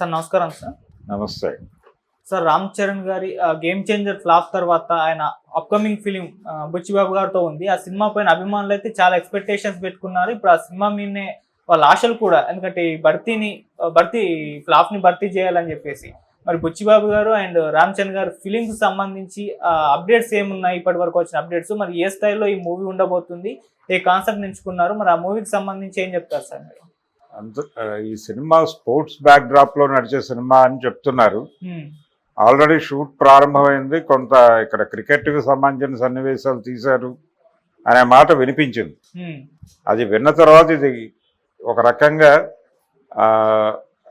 Sir నమస్కారం sir. నమస్తే. Sir Ram Charan గారి గేమ్ చేంజర్ ఫ్లాప్ తర్వాత ఆయన అప్కమింగ్ ఫిలిం బుచ్చిబాబు గారితో ఉంది. ఆ సినిమా పైన అభిమానులు అయితే చాలా ఎక్స్పెక్టేషన్స్ పెట్టుకున్నారు. ఇప్పుడు ఆ సినిమా మీదనే వాళ్ళ ఆశలు కూడా ఎందుకంటే ఈ భర్తీని భర్తీ ఫ్లాప్ని భర్తీ చేయాలని చెప్పేసి. మరి బుచ్చిబాబు గారు అండ్ రామ్ చరణ్ గారు ఫిలిమ్స్ సంబంధించి అప్డేట్స్ ఏమున్నాయి? ఇప్పటి వరకు వచ్చిన అప్డేట్స్ మరి ఏ స్థాయిలో ఈ మూవీ ఉండబోతుంది? ఏ కాన్సెప్ట్ ఎంచుకున్నారు? మరి ఆ మూవీకి సంబంధించి ఏం చెప్తారు సార్ మీరు? ఈ సినిమా స్పోర్ట్స్ బ్యాక్ డ్రాప్లో నడిచే సినిమా అని చెప్తున్నారు. ఆల్రెడీ షూట్ ప్రారంభమైంది కొంత ఇక్కడ క్రికెట్కి సంబంధించిన సన్నివేశాలు తీశారు అనే మాట వినిపించింది. అది విన్న తర్వాత ఇది ఒక రకంగా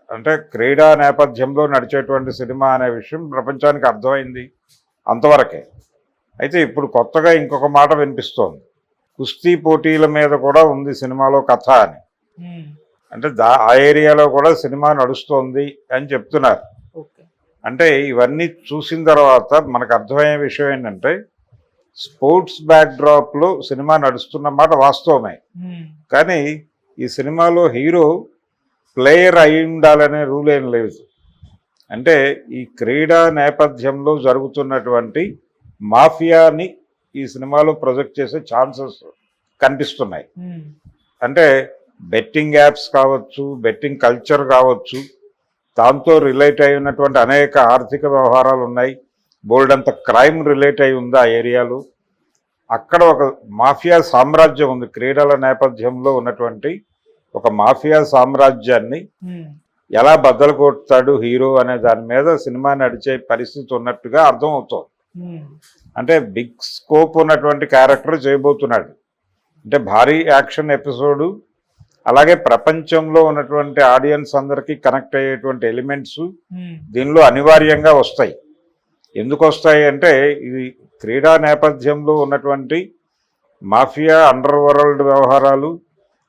అంటే క్రీడా నేపథ్యంలో నడిచేటువంటి సినిమా అనే విషయం ప్రపంచానికి అర్థమైంది అంతవరకే అయితే ఇప్పుడు కొత్తగా ఇంకొక మాట వినిపిస్తోంది కుస్తీ పోటీల మీద కూడా ఉంది సినిమాలో కథ అని. అంటే దా ఆ ఏరియాలో కూడా సినిమా నడుస్తోంది అని చెప్తున్నారు. అంటే ఇవన్నీ చూసిన తర్వాత మనకు అర్థమయ్యే విషయం ఏంటంటే స్పోర్ట్స్ బ్యాక్డ్రాప్లో సినిమా నడుస్తున్న మాట వాస్తవమే. కానీ ఈ సినిమాలో హీరో ప్లేయర్ అయి ఉండాలనే రూల్ ఏం లేదు. అంటే ఈ క్రీడా నేపథ్యంలో జరుగుతున్నటువంటి మాఫియాని ఈ సినిమాలో ప్రొజెక్ట్ చేసే ఛాన్సెస్ కనిపిస్తున్నాయి. అంటే బెట్టింగ్ యాప్స్ కావచ్చు బెట్టింగ్ కల్చర్ కావచ్చు దాంతో రిలేట్ అయి ఉన్నటువంటి అనేక ఆర్థిక వ్యవహారాలు ఉన్నాయి. బోల్డ్ అంత క్రైమ్ రిలేట్ అయి ఉంది ఆ ఏరియాలో? అక్కడ ఒక మాఫియా సామ్రాజ్యం ఉంది. క్రీడల నేపథ్యంలో ఉన్నటువంటి ఒక మాఫియా సామ్రాజ్యాన్ని. ఎలా బద్దలు కొడతాడు హీరో అనే దాని మీద సినిమా నడిచే పరిస్థితి ఉన్నట్టుగా అర్థం అవుతోంది. అంటే బిగ్ స్కోప్ ఉన్నటువంటి క్యారెక్టర్ చేయబోతున్నాడు. అంటే భారీ యాక్షన్ ఎపిసోడు అలాగే ప్రపంచంలో ఉన్నటువంటి ఆడియన్స్ అందరికీ కనెక్ట్ అయ్యేటువంటి ఎలిమెంట్స్. దీనిలో అనివార్యంగా వస్తాయి. ఎందుకు వస్తాయి అంటే ఇది క్రీడా నేపథ్యంలో ఉన్నటువంటి మాఫియా అండర్ వరల్డ్ వ్యవహారాలు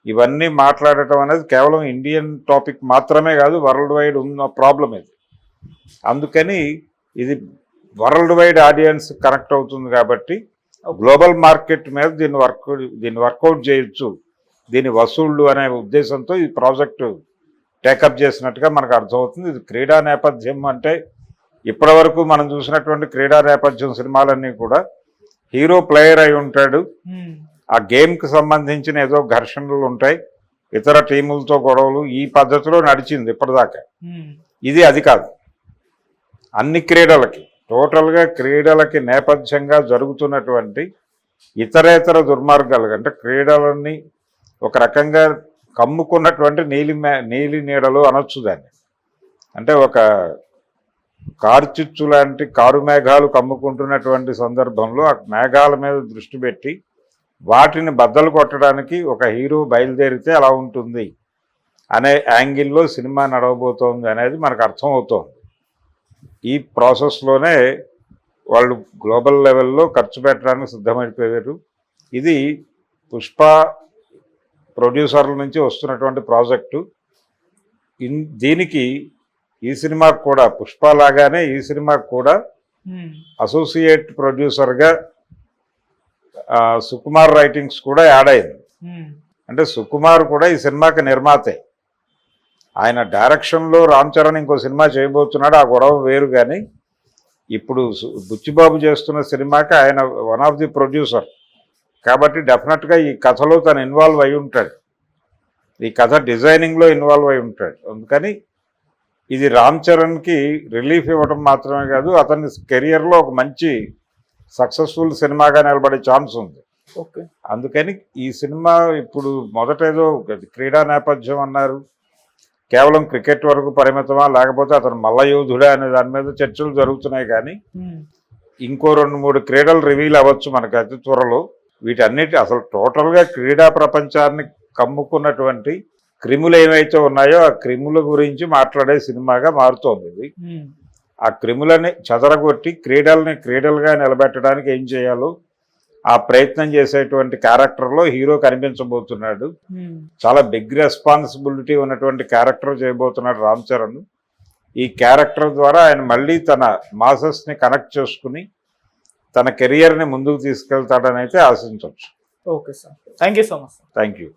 ఇవన్నీ మాట్లాడటం అనేది కేవలం ఇండియన్ టాపిక్ మాత్రమే కాదు వరల్డ్ వైడ్ ఉన్న ప్రాబ్లం ఇది. అందుకని ఇది వరల్డ్ వైడ్ ఆడియన్స్ కనెక్ట్ అవుతుంది కాబట్టి గ్లోబల్ మార్కెట్ మీద దీన్ని వర్క్ దీన్ని వర్కౌట్ చేయొచ్చు. దీని వసూళ్ళు అనే ఉద్దేశంతో ఈ ప్రాజెక్టు టేకప్ చేసినట్టుగా మనకు అర్థమవుతుంది. ఇది క్రీడా నేపథ్యం అంటే ఇప్పటివరకు మనం చూసినటువంటి క్రీడా నేపథ్యం సినిమాలన్నీ కూడా హీరో ప్లేయర్ అయి ఉంటాడు. ఆ గేమ్కి సంబంధించిన ఏదో ఘర్షణలు ఉంటాయి. ఇతర టీములతో గొడవలు ఈ పద్ధతిలో నడిచింది ఇప్పటిదాకా. ఇది అది కాదు. అన్ని క్రీడలకి టోటల్గా క్రీడలకి నేపథ్యంగా జరుగుతున్నటువంటి ఇతరేతర దుర్మార్గాలు అంటే క్రీడలన్నీ ఒక రకంగా కమ్ముకున్నటువంటి నీలి మే నీలి నీడలు అనొచ్చు దాన్ని. అంటే ఒక కార్చిచ్చు లాంటి కారు మేఘాలు కమ్ముకుంటున్నటువంటి సందర్భంలో ఆ మేఘాల మీద దృష్టి పెట్టి వాటిని బద్దలు కొట్టడానికి ఒక హీరో బయలుదేరితే అలా ఉంటుంది అనే యాంగిల్లో సినిమా నడవబోతోంది అనేది మనకు అర్థమవుతోంది. ఈ ప్రాసెస్లోనే వాళ్ళు గ్లోబల్ లెవెల్లో ఖర్చు పెట్టడానికి సిద్ధమైపోయారు. ఇది పుష్ప ప్రొడ్యూసర్ల నుంచి వస్తున్నటువంటి ప్రాజెక్టు ఇన్ దీనికి ఈ సినిమాకు కూడా పుష్ప లాగానే ఈ సినిమాకు కూడా. అసోసియేట్ ప్రొడ్యూసర్గా సుకుమార్ రైటింగ్స్ కూడా యాడ్ అయింది. అంటే సుకుమార్ కూడా ఈ సినిమాకి నిర్మాతే ఆయన డైరెక్షన్లో రామ్ చరణ్ ఇంకో సినిమా చేయబోతున్నాడు ఆ గొడవ వేరు కానీ ఇప్పుడు బుచ్చిబాబు చేస్తున్న సినిమాకి ఆయన వన్ ఆఫ్ ది ప్రొడ్యూసర్ కాబట్టి డెఫినెట్గా ఈ కథలో తను ఇన్వాల్వ్ అయి ఉంటాడు. ఈ కథ డిజైనింగ్లో ఇన్వాల్వ్ అయి ఉంటాడు. అందుకని ఇది రామ్ చరణ్కి రిలీఫ్ ఇవ్వడం మాత్రమే కాదు అతని కెరియర్లో ఒక మంచి సక్సెస్ఫుల్ సినిమాగా నిలబడే ఛాన్స్ ఉంది. ఓకే. అందుకని ఈ సినిమా ఇప్పుడు మొదట ఏదో క్రీడా నేపథ్యం అన్నారు. కేవలం క్రికెట్ వరకు పరిమితమా లేకపోతే అతను మల్ల యోధుడా అనే దాని మీద చర్చలు జరుగుతున్నాయి కానీ. ఇంకో రెండు మూడు క్రీడలు రివీల్ అవ్వచ్చు మనకి అతి త్వరలో. వీటన్నిటి అసలు టోటల్గా క్రీడా ప్రపంచాన్ని కమ్ముకున్నటువంటి క్రిములు ఏవైతే ఉన్నాయో ఆ క్రిముల గురించి మాట్లాడే సినిమాగా మారుతోంది ఇది. ఆ క్రిములని చెదరగొట్టి క్రీడల్ని క్రీడలుగా నిలబెట్టడానికి ఏం చేయాలో ఆ ప్రయత్నం చేసేటువంటి క్యారెక్టర్లో హీరో కనిపించబోతున్నాడు. చాలా బిగ్ రెస్పాన్సిబిలిటీ ఉన్నటువంటి క్యారెక్టర్ చేయబోతున్నాడు రామ్ చరణ్ ఈ క్యారెక్టర్ ద్వారా ఆయన మళ్ళీ తన మాసెస్ని కనెక్ట్ చేసుకుని తన కెరియర్ని ముందుకు తీసుకెళ్తాడని అయితే ఆశించవచ్చు. Okay sir. Thank you so much thank you.